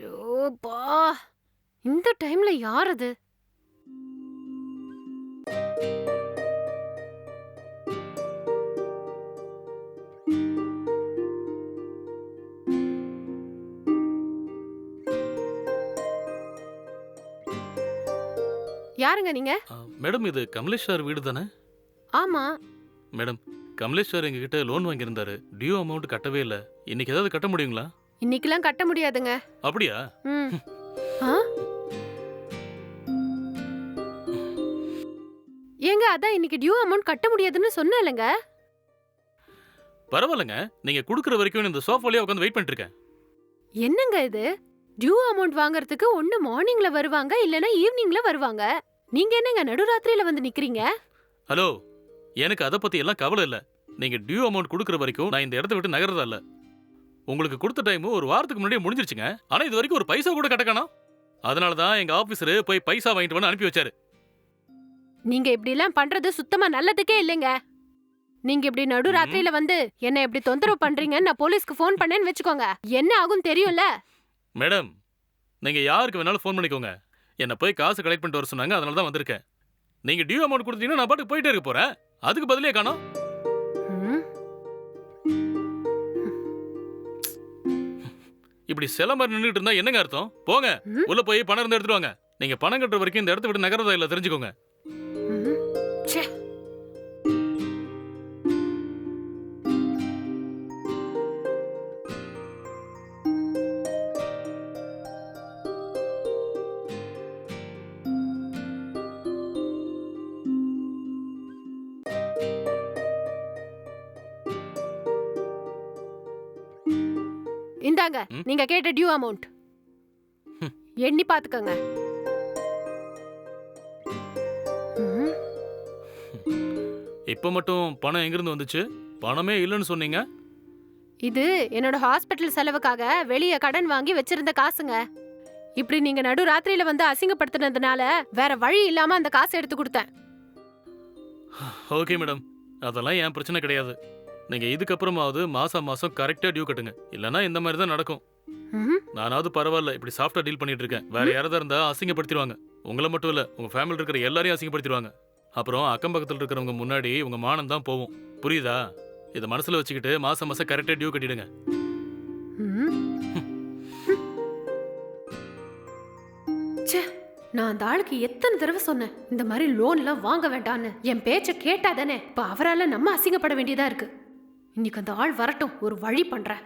ஷோப்பா இந்த டைம்ல யார் அது யாருங்க நீங்க? மேடம் இது கமலேஷ் சார் வீடு தானே? ஆமா. மேடம் கமலேஷ் சார் எங்ககிட்ட லோன் வாங்கியிருந்தாரு. டியூ அமௌண்ட் கட்டவே இல்லை. இன்னைக்கு ஏதாவது கட்ட முடியுங்களா? இன்னைக்கெல்லாம் கட்ட முடியாதுங்க. அப்படியா? ம். ஆ? ஏங்க அதான் இன்னைக்கு டியூ அமௌண்ட் கட்ட முடியாதுன்னு சொன்னேன்லங்க. பரவாயில்லைங்க. நீங்க கொடுக்குற வரைக்கும் இந்த சோஃபாலேயே உட்காந்து வெயிட் பண்ணிட்டு இருக்கேன். என்னங்க இது? டியூ அமௌண்ட் வாங்குறதுக்கு ஒண்ணு மார்னிங்ல வருவாங்க இல்லனா ஈவினிங்ல வருவாங்க? நீங்க என்னங்க நடுராத்திரியில வந்து நிக்கிறீங்க? ஹலோ எனக்கு அதை பத்தி எல்லாம் கவலை இல்லை. நீங்க டியூ அமௌண்ட் கொடுக்குற வரைக்கும் நான் இந்த இடத்த விட்டு நகர்றதா இல்ல. உங்களுக்கு கொடுத்த டைம் ஒரு வாரத்துக்கு முன்னாடியே முடிஞ்சிருச்சுங்க. ஆனா இது வரைக்கும் ஒரு பைசா கூட கட்ட காணோம். அதனால தான் எங்க ஆபீசர் போய் பைசா வாங்கிட்டு வந்து அனுப்பி வச்சாரு. நீங்க இப்படி எல்லாம் பண்றது சுத்தமா நல்லதுக்கே இல்லைங்க. நீங்க இப்படி நடுராத்திரியில வந்து என்ன இப்படி தொந்தரவு பண்றீங்கன்னு நான் போலீஸ்க்கு ஃபோன் பண்ணேன்னு வெச்சுக்கோங்க. என்ன ஆகும் தெரியும்ல? மேடம் நீங்க யாருக்கு வேணாலும் ஃபோன் பண்ணிக்கோங்க. என்ன போய் காசு கலெக்ட் பண்ணிட்டு வர சொன்னாங்க அதனால தான் வந்திருக்கேன். நீங்க டியூ அமௌண்ட் கொடுத்தீங்கன்னா நான் பாட்டுக்கு போயிட்டே இருக்க போறேன். அதுக்கு பதிலே காணோம். இப்படி சில மாதிரி நின்றுட்டு இருந்தா என்னங்க அர்த்தம்? போங்க? உள்ள போய் பணம் இருந்து எடுத்துட்டு வாங்க. நீங்க பணம் கட்டுற வரைக்கும் இந்த இடத்த விட்டு நகரதா இல்ல தெரிஞ்சுக்கோங்க. இந்தாங்க? நீங்க கேட்ட டியூ அமௌண்ட். எண்ணி பாத்துக்கோங்க. இப்ப மட்டும் பணம் எங்கிருந்து வந்துச்சு? பணமே இல்லைன்னு சொன்னீங்க? இது என்னோட ஹாஸ்பிட்டல் செலவுக்காக வெளிய கடன் வாங்கி வச்சிருந்த காசுங்க. இப்படி நீங்க நடு ராத்திரியில வந்து அசிங்கப்படுத்தினதுனால வேற வழி இல்லாம அந்த காசை எடுத்து கொடுத்தேன். Okay madam. அதெல்லாம் என் பிரச்சனை கிடையாது. நீங்க இதுக்கப்புறமாவது மாசம் மாசம் கரெக்டா டியூ கட்டுங்க. இல்லனா இந்த மாதிரி தான் நடக்கும். ம், நானாவது பரவாயில்ல இப்படி சாஃப்டா டீல் பண்ணிட்டு இருக்கேன். வேற யாராவது இருந்தா அசிங்கப்படுத்திடுவாங்க. உங்களை மட்டும் இல்ல உங்க ஃபேமிலி இருக்கிற எல்லாரையும் அசிங்கப்படுத்திடுவாங்க. அப்புறம் அக்கம் பக்கத்துல இருக்கிறவங்க முன்னாடி உங்க மானம் தான் போகும். புரியுதா? இதை மனசுல வச்சுக்கிட்டு மாசம் மாசம் கரெக்டா டியூ கட்டிடுங்க. ம். ச்சே நான் அந்த ஆளுக்கு எத்தனை தடவை சொன்னேன் இந்த மாதிரி லோன்லாம் வாங்க வேண்டான்னு என் பேச்ச கேட்டாதானே இப்ப அவரால நம்ம அசிங்கப்பட வேண்டியதா இருக்கு. இன்னைக்கு அந்த ஆள் வரட்டும் ஒரு வழி பண்ணுறேன்